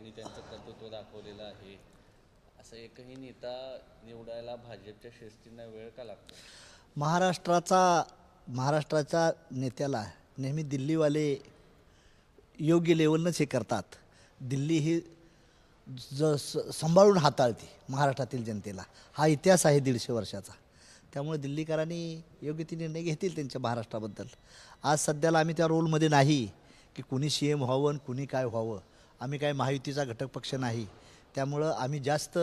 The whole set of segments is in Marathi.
त्यांनी त्यांचं कर्तृत्व दाखवलेलं आहे. असं एकही नेता निवडायला भाजपच्या शिस्तींना वेळ का लागतो? महाराष्ट्राचा महाराष्ट्राच्या नेत्याला नेहमी दिल्लीवाले योग्य लेवलनंच हे करतात. दिल्ली ही ज स- सांभाळून हाताळते महाराष्ट्रातील जनतेला. हा इतिहास आहे दीडशे वर्षाचा. त्यामुळे दिल्लीकरांनी योग्य ते निर्णय घेतील त्यांच्या महाराष्ट्राबद्दल. आज सध्याला आम्ही त्या रोलमध्ये नाही की कुणी सी एम व्हावं आणि कुणी काय व्हावं. आम्ही काय महायुतीचा घटक पक्ष नाही. त्यामुळं आम्ही जास्त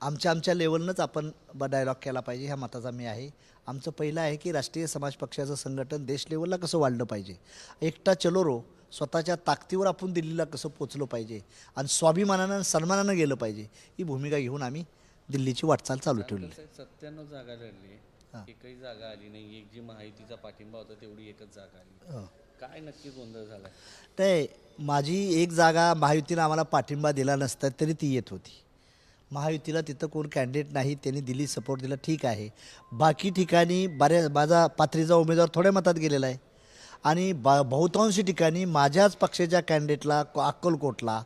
आमच्या आमच्या लेवलनंच आपण ब डायलॉग केला पाहिजे ह्या मताचा मी आहे. आमचं पहिलं आहे की राष्ट्रीय समाज पक्षाचं संघटन देश लेवलला कसं वाढलं पाहिजे? एकटा चलो रो स्वतःच्या ताकदीवर आपण दिल्लीला कसं पोचलो पाहिजे? आणि स्वाभिमानानं सन्मानानं गेलं पाहिजे ही भूमिका घेऊन आम्ही दिल्लीची वाटचाल चालू ठेवली सत्त्याण्णव जागा लढली एकही जागा आली नाही एक जी महायुतीचा पाठिंबा होता तेवढी एकच जागा आली. काय नक्की गोंधळ झाला ते माझी एक जागा महायुतीनं आम्हाला पाठिंबा दिला नसता तरी ती येत होती. महायुतीला तिथं कोण कॅन्डिडेट नाही त्यांनी दिली सपोर्ट दिला ठीक आहे. बाकी ठिकाणी बऱ्याच माझा पाथरीचा उमेदवार थोड्या मतात गेलेला आहे. आणि बा बहुतांशी ठिकाणी माझ्याच पक्षाच्या कॅन्डिडेटला अक्कलकोटला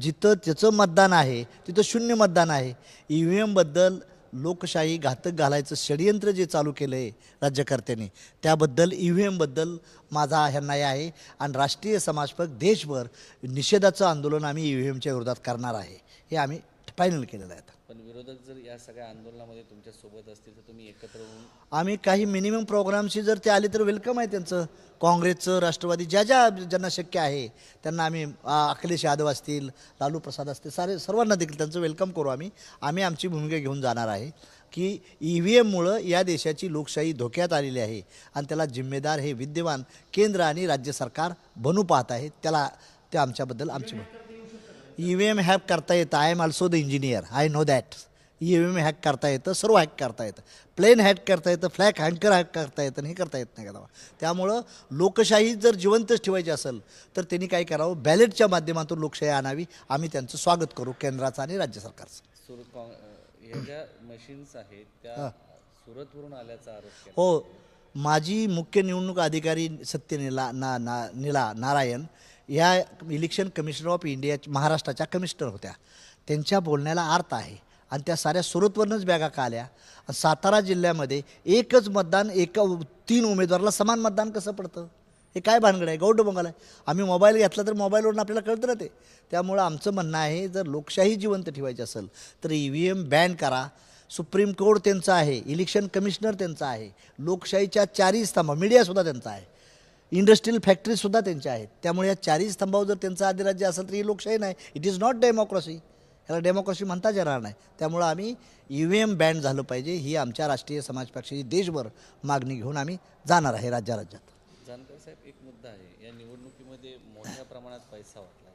जिथं त्याचं मतदान आहे तिथं शून्य मतदान आहे. ई व्ही एमबद्दल लोकशाही घातक घालायचं षडयंत्र जे चालू केलं आहे राज्यकर्त्यांनी त्याबद्दल ई व्ही एमबद्दल माझा ह्यांना आहे आणि राष्ट्रीय समाजपक देशभर निषेधाचं आंदोलन आम्ही ई व्ही एमच्या विरोधात करणार आहे. हे आम्ही फायनल केलेलं आहे आता पण विरोधक जर या सगळ्या आंदोलनामध्ये तुमच्यासोबत असतील तर तुम्ही एकत्र होऊन आम्ही काही मिनिमम प्रोग्रामशी जर ते आले तर वेलकम आहे त्यांचं. काँग्रेसचं राष्ट्रवादी ज्या ज्या ज्यांना शक्य आहे त्यांना आम्ही आ, अखिलेश यादव असतील लालू प्रसाद असतील सारे सर्वांना देखील त्यांचं वेलकम करू आम्ही. आम्ही आमची भूमिका घेऊन जाणार आहे की ई व्ही एममुळं या देशाची लोकशाही धोक्यात आलेली आहे आणि त्याला जिम्मेदार हे विद्यमान केंद्र आणि राज्य सरकार बनू पाहत आहे. त्याला ते आमच्याबद्दल आमची ई व्ही एम हॅक करता येतं. I M also the engineer I know that E V M hack करता येतं सर्व हॅक करता येतं. प्लेन हॅक करता येतं फ्लॅग हँकर हॅक करता येतं आणि हे करता येत नाही का त्यामुळं लोकशाही जर जिवंतच ठेवायची असेल तर त्यांनी काय करावं? बॅलेटच्या माध्यमातून लोकशाही आणावी. आम्ही त्यांचं स्वागत करू केंद्राचं आणि राज्य सरकारचं. सुरत ज्या मशीन्स आहेत त्या सुरतवरून आल्याचा आरोप हो. माजी मुख्य निवडणूक अधिकारी सत्यनिला ना ना निला नारायण या इलेक्शन कमिशनर ऑफ इंडिया महाराष्ट्राच्या कमिशनर होत्या. त्यांच्या बोलण्याला अर्थ आहे. आणि त्या साऱ्या सुरतवरूनच बॅगा का आल्या? सातारा जिल्ह्यामध्ये एकच मतदान एका तीन उमेदवाराला समान मतदान कसं पडतं? हे काय भानगड आहे? गौड बंगाल आहे. आम्ही मोबाईल घेतला तर मोबाईलवरून आपल्याला कळतं ना ते. त्यामुळं आमचं म्हणणं आहे जर लोकशाही जिवंत ठेवायची असेल तर ई व्ही एम बॅन करा. सुप्रीम कोर्ट त्यांचं आहे. इलेक्शन कमिशनर त्यांचं आहे. लोकशाहीच्या चारही स्तंभ मीडियासुद्धा त्यांचा आहे. इंडस्ट्रियल फॅक्टरीजसुद्धा त्यांच्या आहेत. त्यामुळे या चारही स्तंभावर जर त्यांचं अधिराज्य असेल तर ही लोकशाही नाही. इट इज नॉट डेमोक्रेसी ह्याला डेमोक्रेसी म्हणताच येणार नाही. त्यामुळं आम्ही ई व्ही एम बँड झालं पाहिजे. ही आमच्या राष्ट्रीय समाज पक्षाची देशभर मागणी घेऊन आम्ही जाणार आहे राज्या राज्यात जानकर साहेब एक मुद्दा आहे. या निवडणुकीमध्ये मोठ्या प्रमाणात पैसा वाटला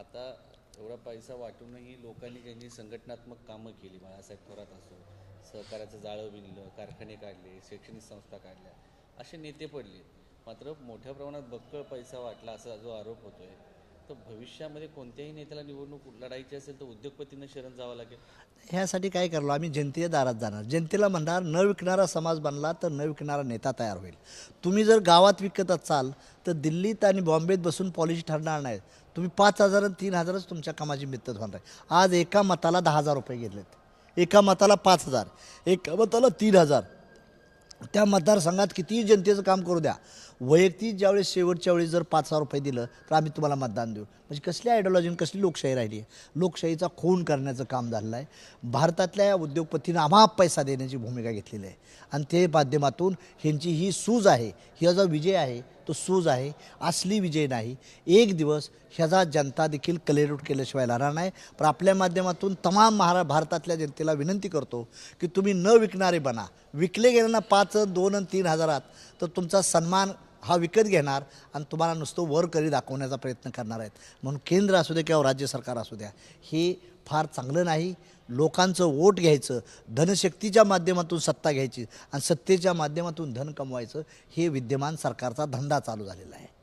आता एवढा पैसा वाटूनही लोकांनी ज्यांनी संघटनात्मक कामं केली. बाळासाहेब थोरात असो सहकार्याचं जाळं विणलं कारखाने काढले शैक्षणिक संस्था काढल्या असे नेते पडले. मात्र मोठ्या प्रमाणात बक्कळ पैसा वाटला असा जो आरोप होतोय. तर भविष्यामध्ये कोणत्याही नेत्याला निवडणूक लढायची असेल तर उद्योगपतींना शरण जावं लागेल. ह्यासाठी काय करलो? आम्ही जनतेच्या दारात जाणार. जनतेला म्हणणार न विकणारा समाज बनला तर न विकणारा नेता तयार होईल. तुम्ही जर गावात विकत असाल तर दिल्लीत आणि बॉम्बेत बसून पॉलिसी ठरणार नाही. तुम्ही पाच हजार आणि तीन हजारच तुमच्या कामाची मित्तत होणार आहे. आज एका मताला दहा हजार रुपये घेतलेत एका मताला पाच हजार. एका मताला तीन हजार. त्या मतदारसंघात कितीही जनतेचं काम करू द्या वैयक्तिक ज्यावेळेस शेवटच्या वेळी जर पाच हजार रुपये दिलं तर आम्ही तुम्हाला मतदान देऊ. म्हणजे कसली आयडिओलॉजी आणि कसली लोकशाही राहिली आहे? लोकशाहीचा खून करण्याचं काम झालेलं आहे. भारतातल्या या उद्योगपतींना अमाप पैसा देण्याची भूमिका घेतलेली आहे. आणि ते माध्यमातून ह्यांची ही सूज आहे ह्या जो विजय आहे तो सूज आहे असली विजय नाही. एक दिवस ह्याचा जनता देखील कलेरूट केल्याशिवाय राहणार नाही. पण आपल्या माध्यमातून तमाम महारा भारतातल्या जनतेला विनंती करतो की तुम्ही न विकणारे बना. विकले गेल्यानं पाच दोन आणि तीन हजारात तर तुमचा सन्मान हा विकत घेणार आणि तुम्हाला नुसतं वर करी दाखवण्याचा प्रयत्न करणार आहेत. म्हणून केंद्र असू दे किंवा राज्य सरकार असू द्या हे फार चांगलं नाही. लोकांचं वोट घ्यायचं धनशक्तीच्या माध्यमातून सत्ता घ्यायची आणि सत्तेच्या माध्यमातून धन कमवायचं हे विद्यमान सरकारचा धंदा चालू झालेला आहे.